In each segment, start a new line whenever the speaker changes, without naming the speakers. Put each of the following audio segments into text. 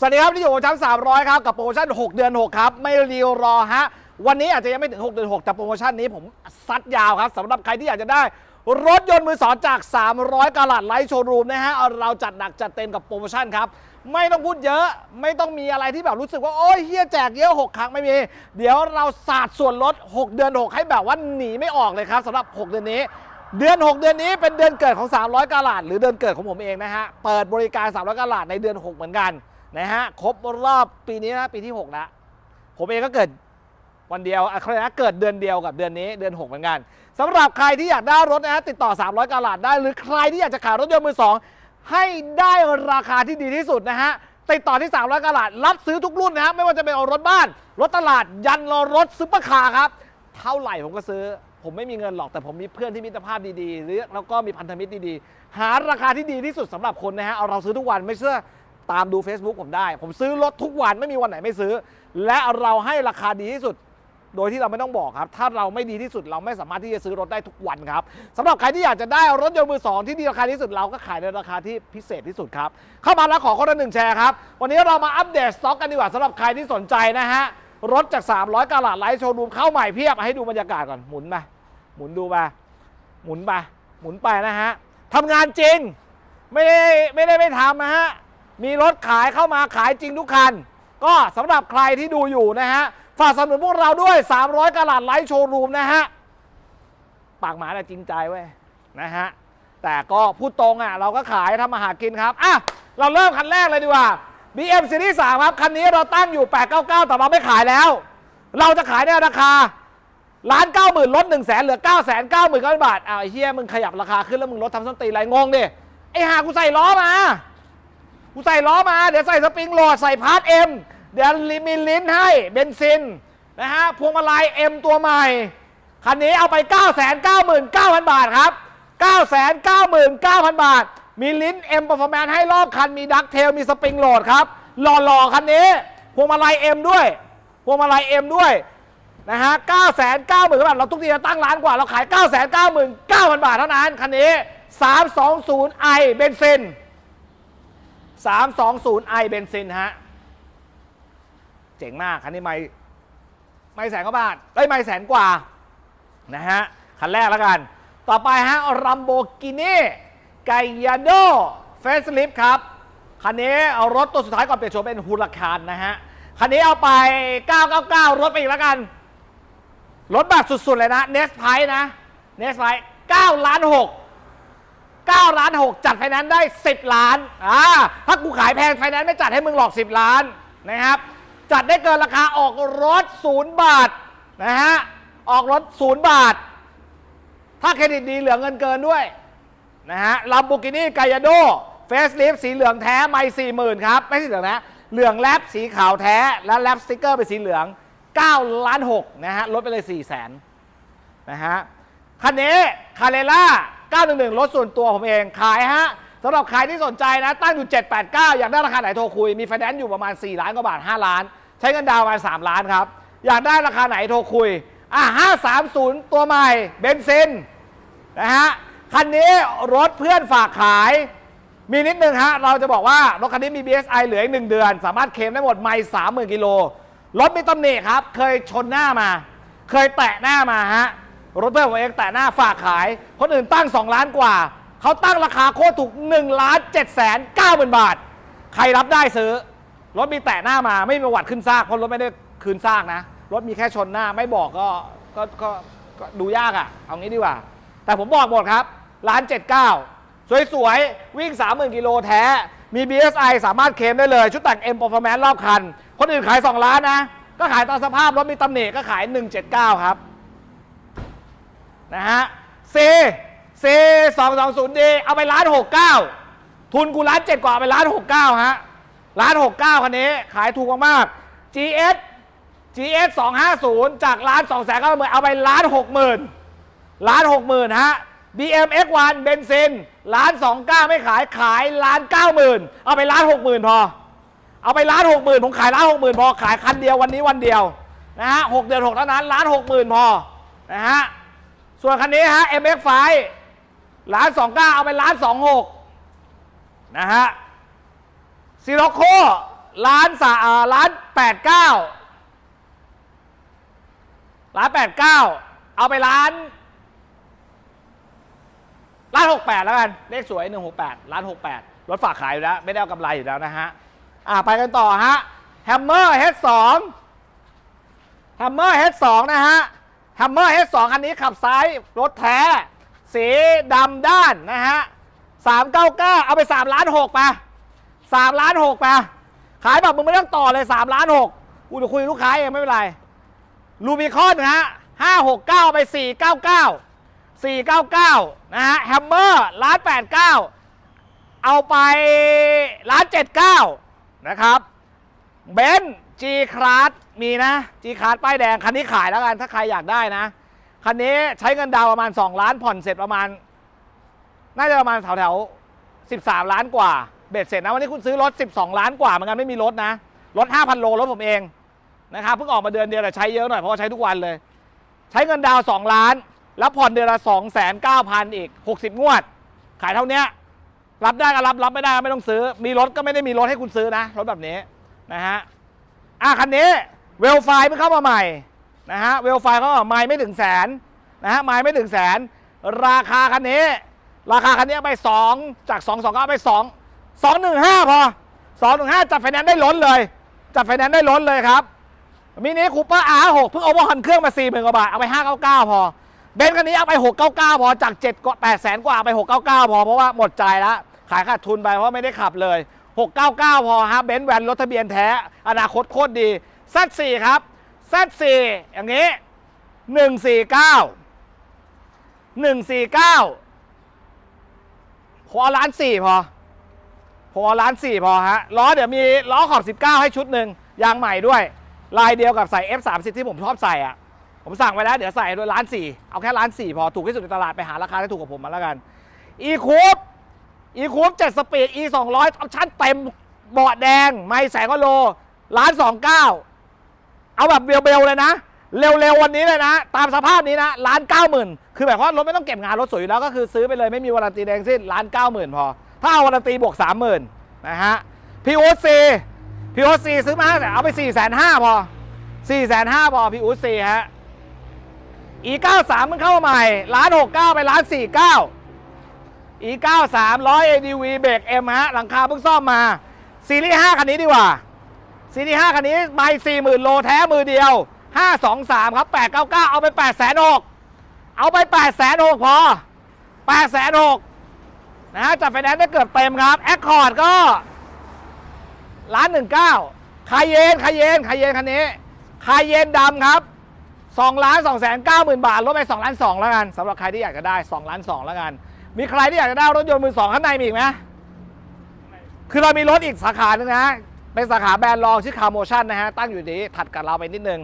สวัสดีครับที่อยู่กับชั้น300 ครับกับโปรโมชั่น 6 เดือน 6 ครับ ไม่รีรอฮะ วันนี้อาจจะยังไม่ถึง 6 เดือน 6 แต่โปรโมชั่นนี้ผมซัดยาวครับสำหรับใครที่อยากจะได้รถยนต์มือสองจาก 300กะลัดไลท์โชว์รูมนะฮะเราจัดหนักจัดเต็มกับโปรโมชั่นครับ ไม่ต้องพูดเยอะ ไม่ต้องมีอะไรที่แบบรู้สึกว่า โอ้ยเฮียแจกเยอะ 6 ครั้งไม่มี เดี๋ยวเราสาดส่วนลด 6 เดือน 6 ให้แบบว่าหนีไม่ออกเลยครับสำหรับ 6 เดือนนี้เดือน 6 เดือนนี้เป็นเดือนเกิดของ 300กะลัดหรือเดือนเกิดของผมเองนะฮะเปิดบริการ 300กะลัดในเดือน 6 เหมือนกัน นะฮะครบรอบปีนี้นะปีที่6แล้วผมเองก็เกิดวันเดียวอะเขาเรียกนะเกิดเดือนเดียวกับเดือนนี้เดือน 6 เหมือนกันสำหรับใครที่อยากได้รถนะฮะติดต่อ 300กะลัดได้ หรือใครที่อยากจะขายรถยนต์มือสองให้ได้ราคาที่ดีที่สุดนะฮะติดต่อที่ 300กะลัดรับซื้อทุกรุ่นนะฮะไม่ว่าจะเป็นเอารถบ้าน รถตลาดยันรถซุปเปอร์คาร์ครับเท่าไหร่ผมก็ซื้อ ผมไม่มีเงินหรอกแต่ผมมีเพื่อนที่มิตรภาพดีๆหรือแล้วก็มีพันธมิตรดีๆ หาราคาที่ดีที่สุดสำหรับคนนะฮะเอาเราซื้อทุกวันไม่เชื่อ ตามดู Facebook ผมได้ ผมซื้อรถทุกวันไม่มีวันไหนไม่ซื้อ และเราให้ราคาดีที่สุด โดยที่เราไม่ต้องบอกครับ ถ้าเราไม่ดีที่สุดเราไม่สามารถที่จะซื้อรถได้ทุกวันครับสำหรับใครที่อยากจะได้รถยนต์มือสองที่ดีราคาที่สุดเราก็ขายในราคาที่พิเศษที่สุดครับเข้ามาแล้วขอคนละหนึ่งแชร์ครับวันนี้เรามาอัปเดตสต็อกกันดีกว่าสำหรับใครที่สนใจนะฮะรถจาก 300กะลัดไลท์โชว์รูมเข้าใหม่เพียบให้ดูบรรยากาศก่อนหมุนไปหมุนดูไปหมุนไปหมุนไปนะฮะทำงานจริง ไม่ได้ไม่ได้ไม่ทำนะฮะ มีรถขายเข้ามาขายจริงทุกคัน ก็สำหรับใครที่ดูอยู่นะฮะ ฝากสนับสนุนพวกเราด้วย 300กะลัดไลท์โชว์รูมนะฮะ ปากหมาแต่จริงใจเว้ยนะฮะ แต่ก็พูดตรงอะ เราก็ขายทำมาหากินครับ อะ เราเริ่มคันแรกเลยดีกว่า BM Series 3ครับ คันนี้เราตั้งอยู่ 899 แต่เราไม่ขายแล้ว เราจะขายในราคาล้านเก้าหมื่นลดหนึ่งแสนเหลือเก้าแสนเก้าหมื่นเก้าบาทอ้าวไอ้เฮียมึงขยับราคาขึ้นแล้วมึงลดทำส้นตีไรงงดิไอ้ห่ากูใส่ล้อมา กูใส่ล้อมา เดี๋ยวใส่สปริงโหลดใส่พาร์ทเอ็มเดี๋ยวมีลิ้นให้เบนซินนะฮะพวงมาลัยเอ็มตัวใหม่ คันนี้เอาไป 9 9 9 9 0 0 0บาทครับ 9 9 9 0 0 0บาท มีลิ้น M Performance ให้รอบคันมีดักเทลมีสปริงโหลดครับ หล่อๆ คันนี้ พวงมาลัย M ด้วย พวงมาลัย M ด้วยนะฮะ 9 9 0 0 0 0 บาท เราทุกทีจะตั้งร้านกว่า เราขาย 9 9 9 9 0 0 0บาทเท่านั้น คันนี้ 320i เบนซิน 320i เบนซินฮะ เจ๋งมาก คันนี้ไม่ไม่แสนกว่าบาทได้ไม่แสนกว่า นะฮะ คันแรกแล้วกัน ต่อไปฮะรัมโบกินี่ไกยาโดเฟสลิฟครับ คันนี้เอารถตัวสุดท้ายก่อนเปลี่ยนโฉมเป็นฮูลาคานนะฮะ คันนี้เอาไป 999 รถไปอีกแล้วกัน รถแบบสุดๆเลยนะเนสไพนะเนสไพ9ล้าน6 9ล้าน6จัดไฟแนนซ์ได้ 10 ล้านอ่าถ้ากูขายแพงไฟแนนซ์ไม่จัดให้มึงหลอก 10 ล้านนะครับ จัดได้เกินราคาออกรถ 0 บาทนะฮะออกรถ 0 บาท ถ้าเครดิตดีเหลือเงินเกินด้วยนะฮะลัมโบกินี่ไกยาโดเฟสลิฟสีเหลืองแท้ไม่สี่หมื่นครับไม่ใช่เหลืองนะเหลืองแลบสีขาวแท้และแลบสติกเกอร์เป็นสีเหลือง9ล้าน6นะฮะลดไปเลย4 0 0แสนนะฮะคันนี้คาเรล่า 911 รถส่วนตัวผมเองขายฮะสำหรับใครที่สนใจนะตั้งอยู่ 789 อยากได้ราคาไหนโทรคุย มีไฟแนนซ์อยู่ประมาณ 4 ล้านกว่าบาท 5 ล้าน ใช้เงินดาวน์ประมาณ3ล้านครับ อยากได้ราคาไหนโทรคุย อะ 530 ตัวใหม่เบนซินนะฮะ คันนี้รถเพื่อนฝากขาย มีนิดนึงฮะ เราจะบอกว่ารถคันนี้มี BSI เหลืออีกหนึ่งเดือน สามารถเคลมได้หมดไม่สามหมื่นกิโลรถมีตำหนิครับ เคยชนหน้ามา เคยแตะหน้ามาฮะ รถเพื่อนผมเองแตะหน้าฝากขาย คนอื่นตั้ง 2 ล้านกว่า เขาตั้งราคาโคตรถูก1ล้าน7แสน9หมื่นบาท ใครรับได้ซื้อ รถมีแตะหน้ามาไม่มีประวัติขึ้นซากเพราะรถไม่ได้คืนซากนะ รถมีแค่ชนหน้าไม่บอกก็ก็ก็ก็ดูยากอะ่ะ เอางี้ดีกว่า แต่ผมบอกหมดครับล้านเจ็ดเก้าสวยๆ วิ่ง 30,000กิโลแท้ มี BSI สามารถเคลมได้เลย ชุดแต่ง M Performance รอบคัน คนอื่นขาย 2 ล้านนะ ก็ขายตามสภาพรถมีตำหนิก็ขาย 179 ครับ นะฮะ C C 2 2 0 D เอาไปล้าน69ทุนกูล้านเจ็ดกว่าเอาไปล้าน69ฮะล้าน69คันนี้ขายถูกมากๆ GS GS 250 จากล้าน2แสนก็เอาไปล้าน60,000ล้าน60,000ฮะ BM X1 เบนซินล้าน29ไม่ขายขายล้าน90,000เอาไปล้าน60,000พอ เอาไปล้าน60,000ผมขายล้าน60,000พอขายคันเดียววันนี้วันเดียวนะฮะ6เดือน6เท่านั้นล้าน60,000พอนะฮะ ส่วนคันนี้ฮะ MX5 ล้าน29เเอาไปล้าน26นะฮะซีโรโคล้านสาอ่าล้านแปดเก้าล้านแปดเก้าเอาไปล้านล้านหกแปดแล้วกัน เลขสวยหนึ่งหกแปดล้านหกแปดรถฝากขายอยู่แล้ว ไม่ได้เอากำไรอยู่แล้วนะฮะ อ่าไปกันต่อฮะแฮมเมอร์เฮดสองแฮมเมอร์เฮดสองนะฮะ ฮมเมอร์เฮดสองคันนี้ขับซ้ายรถแท้ สีดำด้านนะฮะสามเก้าเก้าเอาไปสามล้านหกไปสามล้านหกไปขายแบบมึงไม่ต้องต่อเลยสามล้านหกกูจะคุยกับลูกค้าเองไม่เป็นไรลูบิคอนนะฮะห้าหกเก้าไปสี่เก้าเก้าสี่เก้าเก้านะฮะแฮมเมอร์ล้านแปดเก้าเอาไปล้านเจ็ดเก้านะครับเบน คลาสมีนะจีคลาสป้ายแดง คันนี้ขายแล้วกัน ถ้าใครอยากได้นะ คันนี้ใช้เงินดาวประมาณ 2 ล้านผ่อนเสร็จประมาณ น่าจะประมาณแถวแถวๆ13 ล้านกว่า เบ็ดเสร็จนะ วันนี้คุณซื้อรถ 12 ล้านกว่าเหมือนกันไม่มีรถนะ รถ 5,000 โลรถผมเองนะครับเพิ่งออกมาเดือนเดียวแต่ใช้เยอะหน่อยเพราะว่าใช้ทุกวันเลย ใช้เงินดาว2ล้าน แล้วผ่อนเดือนละ2 9 0 0 0อีก 60 งวด ขายเท่านี้รับได้ก็รับรับไม่ได้ก็ไม่ต้องซื้อ มีรถก็ไม่ได้มีรถให้คุณซื้อนะรถแบบนี้นะฮะ อะคันนี้เวลไฟเพิ่งเข้ามาใหม่นะฮะเวลไฟเขาบอกไม่ไม่ถึงแสนนะฮะไม่ไม่ถึงแสน ราคาคันนี้ ราคาคันนี้เอาไป 2 จาก2 2ก็เอาไป 2 2 1 5 พอ 2 1 5 จัดไฟแนนซ์ได้ล้นเลย จัดไฟแนนซ์ได้ล้นเลยครับมินิคูเปอร์ R6 เพิ่งเอาวอร์ฮันเครื่องมา4 0,000กว่าบาทเอาไป 599 พอเบนซ์คันนี้เอาไป 699 พอจาก7ก็8แสนกว่าเอาไป 699 พอเพราะว่าหมดใจแล้วขายขาดทุนไปเพราะไม่ได้ขับเลย 699 พอฮะเบนซ์แวนรถทะเบียนแท้ อนาคตโคตรดี Z4 ครับ Z4 อย่างนี้ 149 149ผมเอาล้านสี่พอผมเอล้านสี่พอฮะ ล้อเดี๋ยวมีล้อขอบ 19 ให้ชุดหนึ่งยางใหม่ด้วย ลายเดียวกับใส่ F30 ที่ผมชอบใส่อะผมสั่งไว้แล้ว เดี๋ยวใส่ด้วยล้านสี่เอาแค่ล้านสี่พอถูกที่สุดในตลาดไปหาราคาที่ถูกกับผมมาแล้วกัน e c o u p e c o u p 7สปีด e 200อยอปชั่นเต็มเบาะแดง ไม่แสนกว่าโลล้านสองเก้าเอาแบบเบลๆเลยนะ เร็วๆวันนี้เลยนะ ตามสภาพนี้นะล้านเก้าหมื่นคือแบบว่ารถไม่ต้องเก็บงานรถสวยอยู่แล้วก็คือซื้อไปเลยไม่มีวารันตีแดงสิ้นล้านเก้าหมื่นพอ ถ้าเอาวารันตีบวกสามหมื่นนะฮะพีโอซีพีโอซีซื้อมาแต่เอาไปสี่แสนห้าพอสี่แสนห้าพอพีโอซีฮะอีเก้าสามมันเข้ามาใหม่ล้านหกเก้าไปล้านสี่เก้า อีเก้าสามร้อย ADV เบรกเอ็มฮะ หลังคาเพิ่งซ่อมมา ซีรีส์ห้าคันนี้ดีกว่า ซีรีส์ 5 คันนี้ไม่สี่หมื่นโลแท้มือเดียว 523 ครับ 899 เอาไป 8 6 0 0 0เอาไป 8 6 0 0 0พอ 8 6 0 0 0นะฮะจัดไฟแนนซ์ได้เกือบเต็มครับแอคคอร์ดก็ล้านหนึ่งเก้าคายเยนคายเยนคายเยนคันนี้คายเยนดำครับ2ล้าน2แสน9หมื่นบาทลดไป2ล้าน2แล้วกันสำหรับใครที่อยากจะได้2ล้าน2แล้วกัน มีใครที่อยากจะได้รถยนต์มือสองข้างในมีอีกไหมคือเรามีรถอีกสาขาหนึ่งนะ เป็นสาขาแบรนด์รองชื่อคาร์โมชั่นนะฮะ ตั้งอยู่นี้ถัดกับเราไปนิดนึง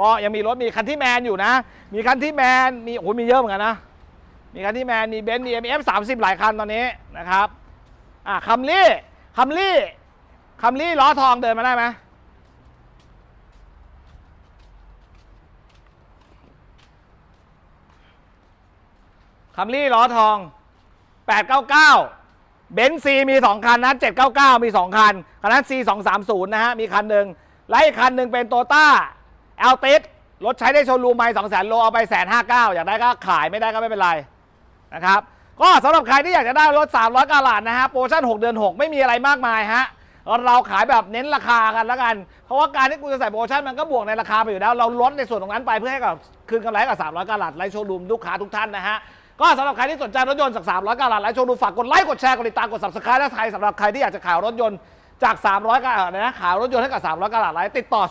ก็ยังมีรถมีคันที่แมนอยู่นะ มีคันที่แมน มีโอ้โหมีเยอะเหมือนกันนะ มีคันที่แมน มีเบนซ์ มีเอ็มสามสิบหลายคันตอนนี้นะครับ อะคัมรี่ คัมรี่ คัมรี่ล้อทองเดินมาได้ไหมคัมรี่ล้อทอง 899 เบนซ์ซีมี 2 คันนะ 799 มี 2 คัน คันนั้น C 2 3 0นะฮะ มีคันหนึ่งและอีกคันหนึ่งเป็นโตต้าแอลติสรถใช้ได้โชว์รูมไม่2 0 0 0 0โล เอาไปแสนห้าเก้าอยากได้ก็ขายไม่ได้ก็ไม่เป็นไรนะครับ ก็สำหรับใครที่อยากจะได้รถ 300กาลาดนะฮะ โปรโมชั่น 6 เดือน 6 ไม่มีอะไรมากมายฮะเราขายแบบเน้นราคากันแล้วกัน เพราะว่าการที่กูจะใส่โปรโมชั่นมันก็บวกในราคาไปอยู่แล้ว เราลดในส่วนตรงนั้นไปเพื่อให้กับคืนกำไรกับ 300กาลาดไลฟ์โชว์รูมลูกค้าทุกท่านนะฮะ ก็สำหรับใครที่สนใจรถยนต์จาก300กาลาดไลฟ์โชว์รูมฝากกดไลค์กดแชร์กดติดตามกด subscribe และใครสำหรับใครที่อยากจะขายรถยนต์จาก 300กาลาดนะขายรถยนต์ให้กับ 300กาลาดไลฟ์ติดต่อ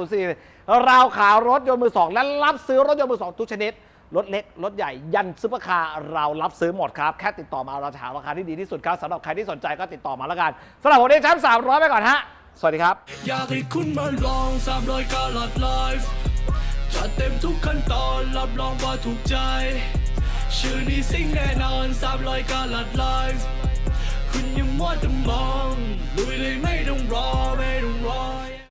0852504เราขายรถยนต์มือสองและรับซื้อรถยนต์มือสองทุกชนิดรถเล็ก รถใหญ่ยันซุปเปอร์คาร์เรารับซื้อหมดครับ แค่ติดต่อมาเราจะหาราคาที่ดีที่สุดครับสำหรับใครที่สนใจก็ติดต่อมาแล้วกันสำหรับวันนี้แชมป์300ไปก่อนฮะ สวัสดีครับ
อยากให้คุณมาลองสามรอยกาลัดไลฟ์จัดเต็มทุกขั้นตอนรับรองว่าถูกใจ ชื่อนี้สิ่งแน่นอนสามร้อยกาลัดไลฟ์คุณอยังมัวแต่มองลุยเลยไม่ต้องรอไม่